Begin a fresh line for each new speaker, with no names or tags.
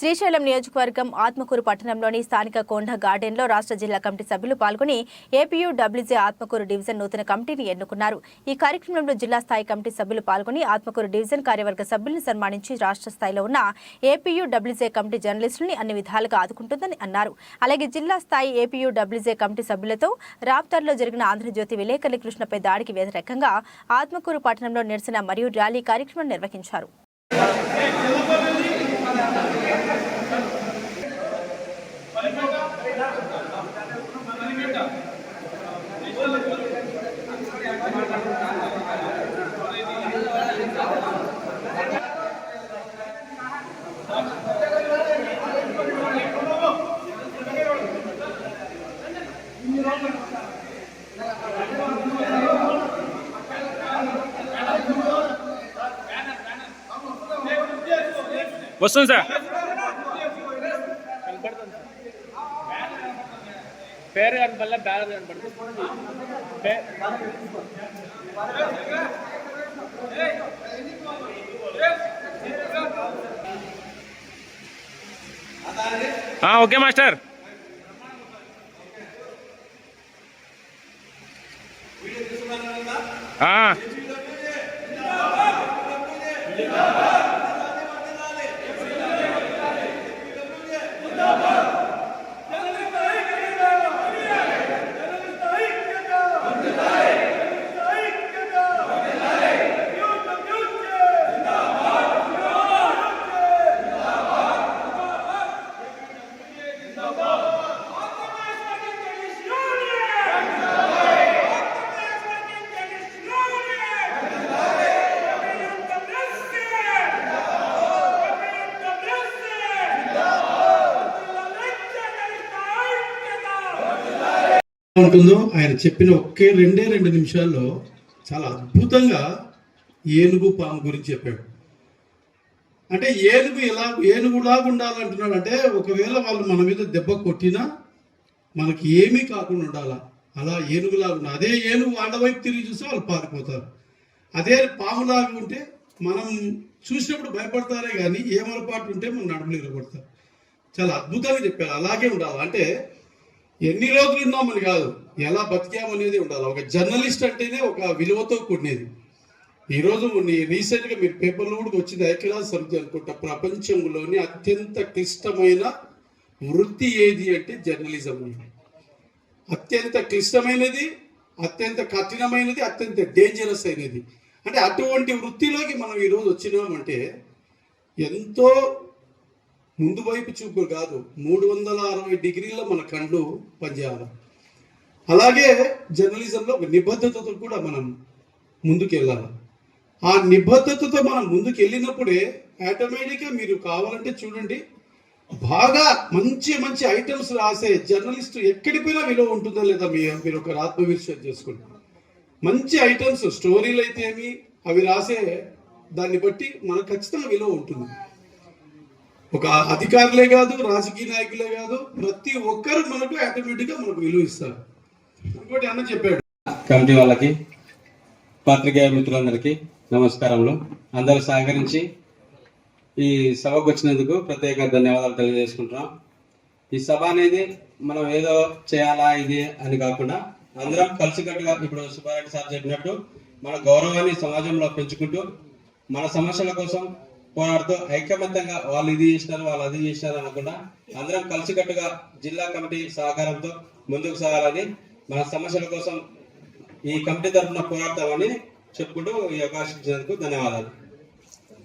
శ్రీశైలం నియోజకవర్గం ఆత్మకూరు పట్టణంలోని స్థానిక కొండ గార్డెన్లో రాష్ట్ర జిల్లా కమిటీ సభ్యులు పాల్గొని ఏపీయూ డబ్ల్యూజే ఆత్మకూరు డివిజన్ నూతన కమిటీని ఎన్నుకున్నారు. ఈ కార్యక్రమంలో జిల్లా స్థాయి కమిటీ సభ్యులు పాల్గొని ఆత్మకూరు డివిజన్ కార్యవర్గ సభ్యులను సన్మానించి రాష్ట్ర స్థాయిలో ఉన్న ఏపీయూ డబ్ల్యూజే కమిటీ జర్నలిస్టులని అన్ని విధాలుగా ఆదుకుంటుందని అన్నారు. అలాగే జిల్లా స్థాయి ఏపీయూ డబ్ల్యూజే కమిటీ సభ్యులతో రాప్తార్లో జరిగిన ఆంధ్రజ్యోతి విలేకరుల కృష్ణపై దాడికి వ్యతిరేకంగా ఆత్మకూరు పట్టణంలో నిరసన మరియు ర్యాలీ కార్యక్రమం నిర్వహించారు.
వస్తుంది సార్.
పేరు కనపడలే బ్యానర్ కనపడుతుంది.
Okay master. ఆ,
ఉంటుందో ఆయన చెప్పిన ఒకే రెండే రెండు నిమిషాల్లో చాలా అద్భుతంగా ఏనుగు పాము గురించి చెప్పాడు. అంటే ఏనుగు ఎలా ఏనుగులాగా ఉండాలంటున్నాడు అంటే ఒకవేళ వాళ్ళు మన మీద దెబ్బ కొట్టినా మనకి ఏమీ కాకుండా ఉండాలా. అలా ఏనుగులాగా ఉండాలి. అదే ఏనుగు వాళ్ళ వైపు తిరిగి చూస్తే వాళ్ళు పారిపోతారు. అదే పాములాగా ఉంటే మనం చూసినప్పుడు భయపడతారే కానీ ఏమలపాటు ఉంటే మన నడుములు ఇరగొడతారు చాలా అద్భుతంగా చెప్పారు. అలాగే ఉండాలి. అంటే ఎన్ని రోజులు ఉన్నామని కాదు. ఎలా బతికామనేది ఉండాలి. ఒక జర్నలిస్ట్ అంటేనే ఒక విలువతో కూడినది. ఈరోజు రీసెంట్గా మీరు పేపర్లో కూడా వచ్చింది. ఐక్యరాజ్య సమితి అనుకుంటా. ప్రపంచంలోని అత్యంత క్లిష్టమైన వృత్తి ఏది అంటే జర్నలిజం. అత్యంత క్లిష్టమైనది అత్యంత కఠినమైనది అత్యంత డేంజరస్ అయినది. అంటే అటువంటి వృత్తిలోకి మనం ఈరోజు వచ్చినామంటే ఎంతో ముందు వైపు చూపు కాదు మూడు వందల అరవై డిగ్రీల మన కళ్ళు పనిచేయాలి. అలాగే జర్నలిజంలో ఒక నిబద్ధతతో కూడా మనం ముందుకు వెళ్ళాలి ఆ నిబద్ధతతో మనం ముందుకు వెళ్ళినప్పుడే ఆటోమేటిక్గా మీరు కావాలంటే చూడండి బాగా మంచి మంచి ఐటమ్స్ రాసే జర్నలిస్ట్ ఎక్కడి పోయినా విలువ ఉంటుందా లేదా మీ మీరు ఒక ఆత్మవిశ్వాసం చేసుకోండి. మంచి ఐటమ్స్ స్టోరీలు అయితే ఏమి అవి రాసే దాన్ని బట్టి మనకు ఖచ్చితంగా విలువ ఉంటుంది. ఒక అధికారులే కాదు రాజకీయ నాయకులే కాదు ప్రతి ఒక్కరు మనకు ఆటోమేటిక్గా మనకు విలువ ఇస్తారు. ఇంకోటి అన్న చెప్పాడు.
కమిటీ వాళ్ళకి పాత్రికేయ మిత్రులందరికీ నమస్కారములు. అందరూ సహకరించి ఈ సభకు వచ్చినందుకు ప్రత్యేక ధన్యవాదాలు తెలియజేసుకుంటున్నాం. ఈ సభ అనేది మనం ఏదో చేయాలా ఇది అని కాకుండా అందరం కలిసికట్టుగా ఇప్పుడు సుబ్బారెడ్డి సార్ చెప్పినట్టు మన గౌరవాన్ని సమాజంలో పెంచుకుంటూ మన సమస్యల కోసం పోరాడుతూ ఐకమత్యంగా వాళ్ళు ఇది చేసినారు వాళ్ళు అది చేసినారు అనకుండా అందరం కలిసికట్టుగా జిల్లా కమిటీ సహకారంతో ముందుకు సాగాలని మన సమస్యల కోసం ఈ కమిటీ తరఫున పోరాడతామని చెప్పుకుంటూ ఈ అవకాశం ఇచ్చినందుకు ధన్యవాదాలు.